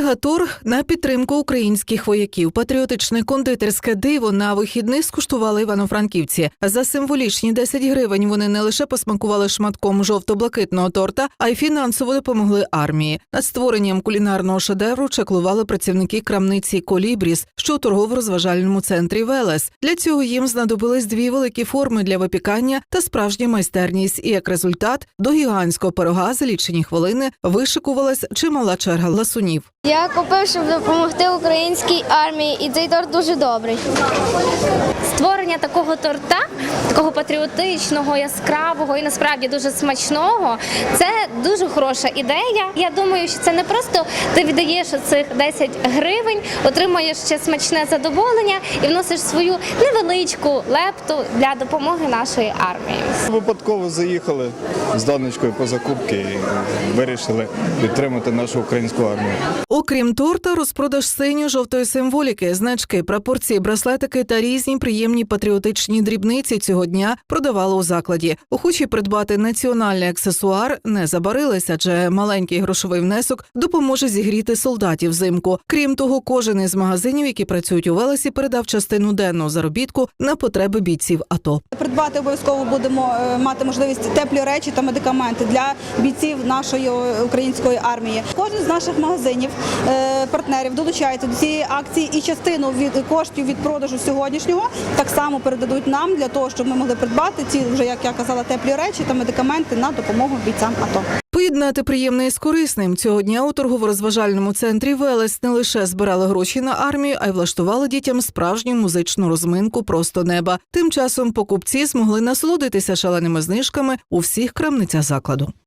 Мегатур на підтримку українських вояків. Патріотичне кондитерське диво на вихідних скуштували івано-франківці. За символічні 10 гривень вони не лише посмакували шматком жовто-блакитного торта, а й фінансово допомогли армії. Над створенням кулінарного шедевру чеклували працівники крамниці Колібріс, що у торгово-розважальному центрі Велес. Для цього їм знадобились дві великі форми для випікання та справжня майстерність. І як результат до гігантського пирога за лічені хвилини вишикувалась чимала черга ласунів. Я купив, щоб допомогти українській армії, і цей торт дуже добрий. Створення такого торта, такого патріотичного, яскравого і насправді дуже смачного, це дуже хороша ідея. Я думаю, що це не просто ти віддаєш цих 10 гривень, отримуєш ще смачне задоволення і вносиш свою невеличку лепту для допомоги нашої армії. Випадково заїхали з донечкою по закупки і вирішили підтримати нашу українську армію. Окрім торта, розпродаж синьо-жовтої символіки, значки, прапорці, браслетики та різні приємні патріотичні дрібниці цього дня продавали у закладі. Охочі придбати національний аксесуар не забарилися, адже маленький грошовий внесок допоможе зігріти солдатів взимку. Крім того, кожен із магазинів, які працюють у Велесі, передав частину денного заробітку на потреби бійців АТО. Придбати обов'язково будемо е, мати можливість теплі речі та медикаменти для бійців нашої е, української армії. Кожен з наших магазинів е, партнерів долучається до цієї акції і частину від коштів від продажу сьогоднішнього так само передадуть нам для того, щоб ми могли придбати ці вже як я казала, теплі речі та медикаменти на допомогу бійцям АТО. Поєднати приємне із корисним цього дня у торгово-розважальному центрі Велес не лише збирали гроші на армію, а й влаштували дітям справжню музичну розминку просто неба. Тим часом покупці змогли насолодитися шаленими знижками у всіх крамницях закладу.